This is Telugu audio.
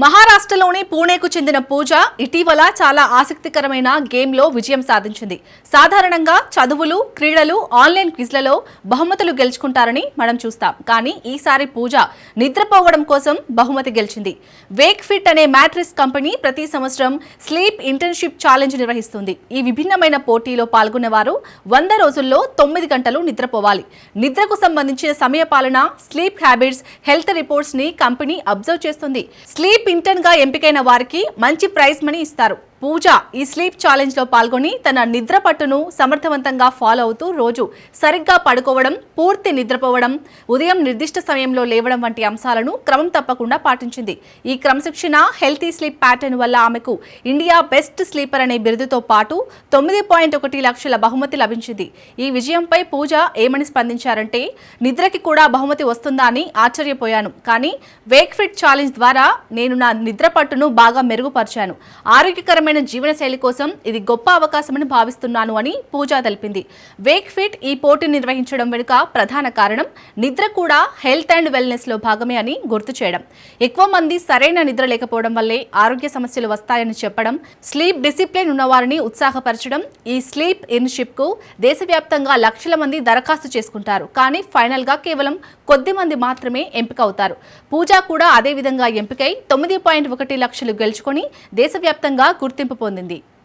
మహారాష్ట్రలోని పూణేకు చెందిన పూజ ఇటీవల చాలా ఆసక్తికరమైన గేమ్లో విజయం సాధించింది. సాధారణంగా చదువులు క్రీడలు ఆన్లైన్ క్విజ్లలో బహుమతులు గెలుచుకుంటారని మనం చూస్తాం. కానీ ఈసారి పూజ నిద్రపోవడం కోసం బహుమతి గెలిచింది. వేక్ ఫిట్ అనే మ్యాట్రిస్ కంపెనీ ప్రతి సంవత్సరం స్లీప్ ఇంటర్న్షిప్ ఛాలెంజ్ నిర్వహిస్తుంది. ఈ విభిన్నమైన పోటీలో పాల్గొన్న వారు వంద రోజుల్లో తొమ్మిది గంటలు నిద్రపోవాలి. నిద్రకు సంబంధించిన సమయపాలన స్లీప్ హ్యాబిట్స్ హెల్త్ రిపోర్ట్స్ని కంపెనీ అబ్జర్వ్ చేస్తుంది. స్లీప్ ఇంటర్న్గా ఎంపికైన వారికి మంచి ప్రైజ్ మనీ ఇస్తారు. పూజ ఈ స్లీప్ ఛాలెంజ్లో పాల్గొని తన నిద్ర పట్టును సమర్థవంతంగా ఫాలో అవుతూ రోజు సరిగ్గా పడుకోవడం పూర్తి నిద్రపోవడం ఉదయం నిర్దిష్ట సమయంలో లేవడం వంటి అంశాలను క్రమం తప్పకుండా పాటించింది. ఈ క్రమశిక్షణ హెల్తీ స్లీప్ ప్యాటర్న్ వల్ల ఆమెకు ఇండియా బెస్ట్ స్లీపర్ అనే బిరుదుతో పాటు తొమ్మిది పాయింట్ ఒకటి లక్షల బహుమతి లభించింది. ఈ విజయంపై పూజ ఏమని స్పందించారంటే నిద్రకి కూడా బహుమతి వస్తుందా అని ఆశ్చర్యపోయాను. కానీ వేక్ ఫిట్ ఛాలెంజ్ ద్వారా నేను నా నిద్ర పట్టును బాగా మెరుగుపరిచాను. ఆరోగ్యకరమైన జీవనశైలి కోసం ఇది గొప్ప అవకాశమని భావిస్తున్నాను అని పూజా తెలిపింది. వేక్ ఫిట్ ఈ పోటీ నిర్వహించడం వెనుక ప్రధాన కారణం నిద్ర కూడా హెల్త్ అండ్ వెల్నెస్లో భాగమే అని గుర్తు చేయడం. ఎక్కువ మంది సరైన నిద్ర లేకపోవడం వల్లే ఆరోగ్య సమస్యలు వస్తాయని చెప్పడం స్లీప్ డిసిప్లిన్ ఉన్నవారిని ఉత్సాహపరచడం ఈ స్లీప్ ఇన్షిప్కు దేశవ్యాప్తంగా లక్షల మంది దరఖాస్తు చేసుకుంటారు. కానీ ఫైనల్గా కేవలం కొద్ది మంది మాత్రమే ఎంపిక అవుతారు పూజ కూడా అదే విధంగా ఎంపికై తొమ్మిది పాయింట్ ఒకటి లక్షలు గెలుచుకొని దేశవ్యాప్తంగా గుర్తింపు పొందింది.